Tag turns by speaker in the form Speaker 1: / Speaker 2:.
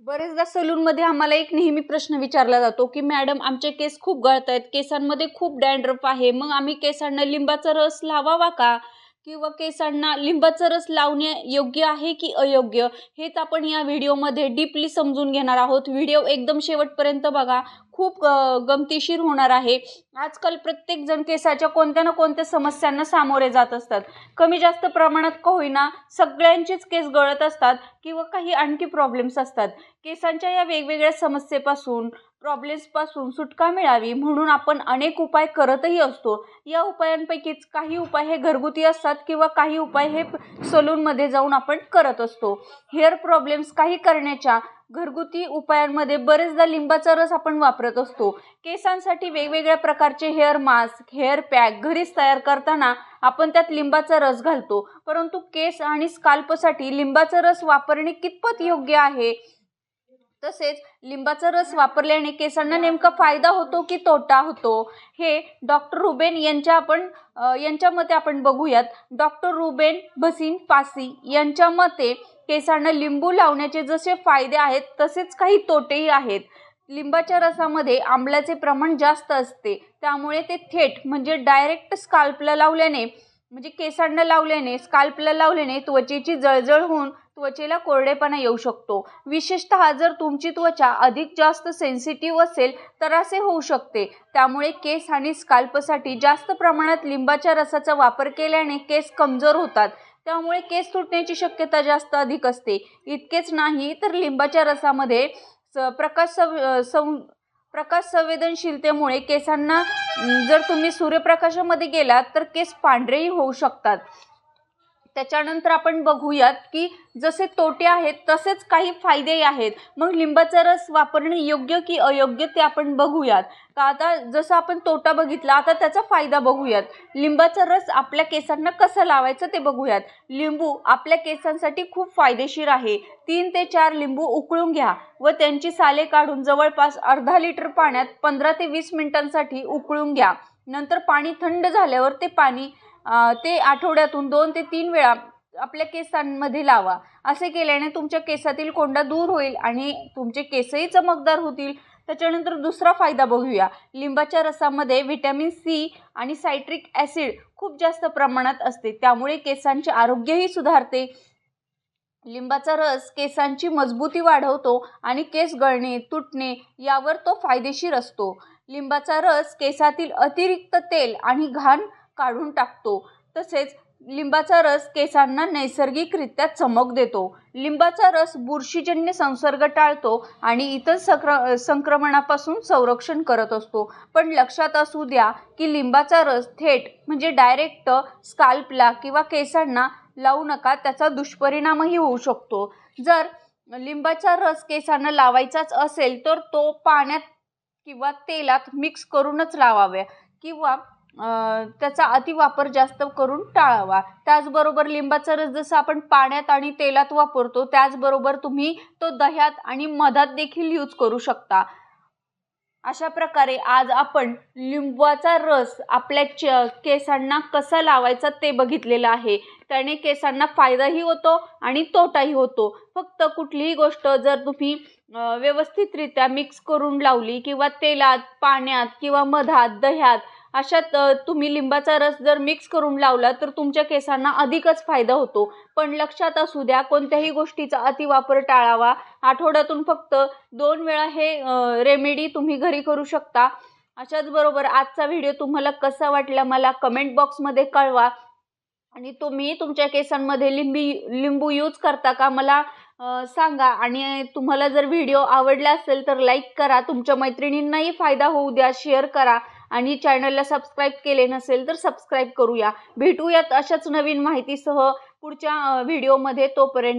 Speaker 1: बरेचदा सलूनमध्ये आम्हाला एक नेहमी प्रश्न विचारला जातो की मॅडम आमचे केस खूप गळत आहेत केसांमध्ये खूप डॅन्ड्रफ आहे मग आम्ही केसांना लिंबाचा रस लावावा का? किंवा केसांना लिंबाचा रस लावणे योग्य आहे की अयोग्य? हेच आपण या व्हिडिओमध्ये डीपली समजून घेणार आहोत. व्हिडिओ एकदम शेवटपर्यंत बघा. खूप गमतीशीर होणार आहे. आजकाल प्रत्येकजण केसाच्या कोणत्या ना कोणत्या समस्यांना सामोरे जात असतात. कमी जास्त प्रमाणात का होईना सगळ्यांचेच केस गळत असतात किंवा काही आणखी प्रॉब्लेम्स असतात. केसांच्या या वेगवेगळ्या समस्येपासून प्रॉब्लेम्सपासून सुटका मिळावी म्हणून आपण अनेक उपाय करतही असतो. या उपायांपैकीच काही उपाय हे घरगुती असतात किंवा काही उपाय हे सलूनमध्ये जाऊन आपण करत असतो. हेअर प्रॉब्लेम्स काही करण्याच्या घरगुती उपायांमध्ये बरेचदा लिंबाचा रस आपण वापरत असतो. केसांसाठी वेगवेगळ्या प्रकारचे हेअर मास्क हेअर पॅक घरीच तयार करताना आपण त्यात लिंबाचा रस घालतो. परंतु केस आणि स्काल्पसाठी लिंबाचा रस वापरणे कितपत योग्य आहे? तसेच लिंबाचा रस वापरल्याने केसांना नेमका फायदा होतो की तोटा होतो? हे डॉक्टर रुबेन यांच्या आपण यांच्या मते आपण बघूयात. डॉक्टर रुबेन भसीन पासी यांच्या मते केसांना लिंबू लावण्याचे जसे फायदे आहेत तसेच काही तोटेही आहेत. लिंबाच्या रसामध्ये आंबल्याचे प्रमाण जास्त असते. त्यामुळे ते थेट म्हणजे डायरेक्ट स्काल्पला लावल्याने म्हणजे केसांना लावल्याने स्काल्पला लावल्याने त्वचेची जळजळ होऊन त्वचेला कोरडेपणा येऊ शकतो. विशेषतः जर तुमची त्वचा अधिक जास्त सेन्सिटिव्ह असेल तर असे होऊ शकते. त्यामुळे केस आणि स्काल्पसाठी जास्त प्रमाणात लिंबाच्या रसाचा वापर केल्याने केस कमजोर होतात. त्यामुळे केस तुटण्याची शक्यता जास्त अधिक असते. इतकेच नाही तर लिंबाच्या रसामध्ये स प्रकाश सं प्रकाश संवेदनशीलतेमुळे केसांना जर तुम्ही सूर्यप्रकाशामध्ये गेलात तर केस पांढरेही होऊ शकतात. त्याच्यानंतर आपण बघूयात की जसे तोटे आहेत तसेच काही फायदेही आहेत. मग लिंबाचा रस वापरणे योग्य की अयोग्य ते आपण बघूयात. का आता जसं आपण तोटा बघितला आता त्याचा फायदा बघूयात. लिंबाचा रस आपल्या केसांना कसं लावायचं ते बघूयात. लिंबू आपल्या केसांसाठी खूप फायदेशीर आहे. तीन ते चार लिंबू उकळून घ्या व त्यांची साले काढून जवळपास अर्धा लिटर पाण्यात पंधरा ते वीस मिनिटांसाठी उकळून घ्या. नंतर पाणी थंड झाल्यावर ते पाणी ते आठवड्यातून दोन ते तीन वेळा आपल्या केसांमध्ये लावा. असे केल्याने तुमच्या केसातील कोंडा दूर होईल आणि तुमचे केसही चमकदार होतील. त्याच्यानंतर दुसरा फायदा बघूया. लिंबाच्या रसामध्ये व्हिटॅमिन सी आणि सायट्रिक ॲसिड खूप जास्त प्रमाणात असते. त्यामुळे केसांचे आरोग्यही सुधारते. लिंबाचा रस केसांची मजबूती वाढवतो आणि केस गळणे तुटणे यावर तो फायदेशीर असतो. लिंबाचा रस केसातील अतिरिक्त तेल आणि घाण काढून टाकतो. तसेच लिंबाचा रस केसांना नैसर्गिकरित्या चमक देतो. लिंबाचा रस बुरशीजन्य संसर्ग टाळतो आणि इतर सक्र संक्रमणापासून संरक्षण करत असतो. पण लक्षात असू द्या की लिंबाचा रस थेट म्हणजे डायरेक्ट स्काल्पला किंवा केसांना लावू नका त्याचा दुष्परिणामही होऊ शकतो. जर लिंबाचा रस केसांना लावायचाच असेल तर तो पाण्यात किंवा तेलात मिक्स करूनच लावावे किंवा त्याचा अतिवापर जास्त करून टाळावा. त्याचबरोबर लिंबाचा रस जसं आपण पाण्यात आणि तेलात वापरतो त्याचबरोबर तुम्ही तो दह्यात आणि मधात देखील यूज करू शकता. अशा प्रकारे आज आपण लिंबाचा रस आपल्या च केसांना कसा लावायचा ते बघितलेलं आहे. त्याने केसांना फायदाही होतो आणि तोटाही होतो. फक्त कुठलीही गोष्ट जर तुम्ही व्यवस्थितरित्या मिक्स करून लावली किंवा तेलात पाण्यात किंवा मधात दह्यात अशात तुम्ही लिंबाचा रस जर मिक्स करून लावला तर तुमच्या केसांना अधिकच फायदा होतो. पण लक्षात असू द्या कोणत्याही गोष्टीचा अतिवापर टाळावा. आठवड्यातून फक्त दोन वेळा हे रेमेडी तुम्ही घरी करू शकता. अशाच बरोबर आजचा व्हिडिओ तुम्हाला कसा वाटला मला कमेंट बॉक्समध्ये कळवा. आणि तुम्ही तुमच्या केसांमध्ये लिंबी लिंबू यूज करता का मला सांगा. आणि तुम्हाला जर व्हिडिओ आवडला असेल तर लाईक करा. तुमच्या मैत्रिणींनाही फायदा होऊ द्या शेअर करा. आणि चॅनलला सबस्क्राईब केले नसेल तर सबस्क्राईब करूया. भेटूयात अशाच नवीन माहितीसह पुढच्या व्हिडिओमध्ये तोपर्यंत.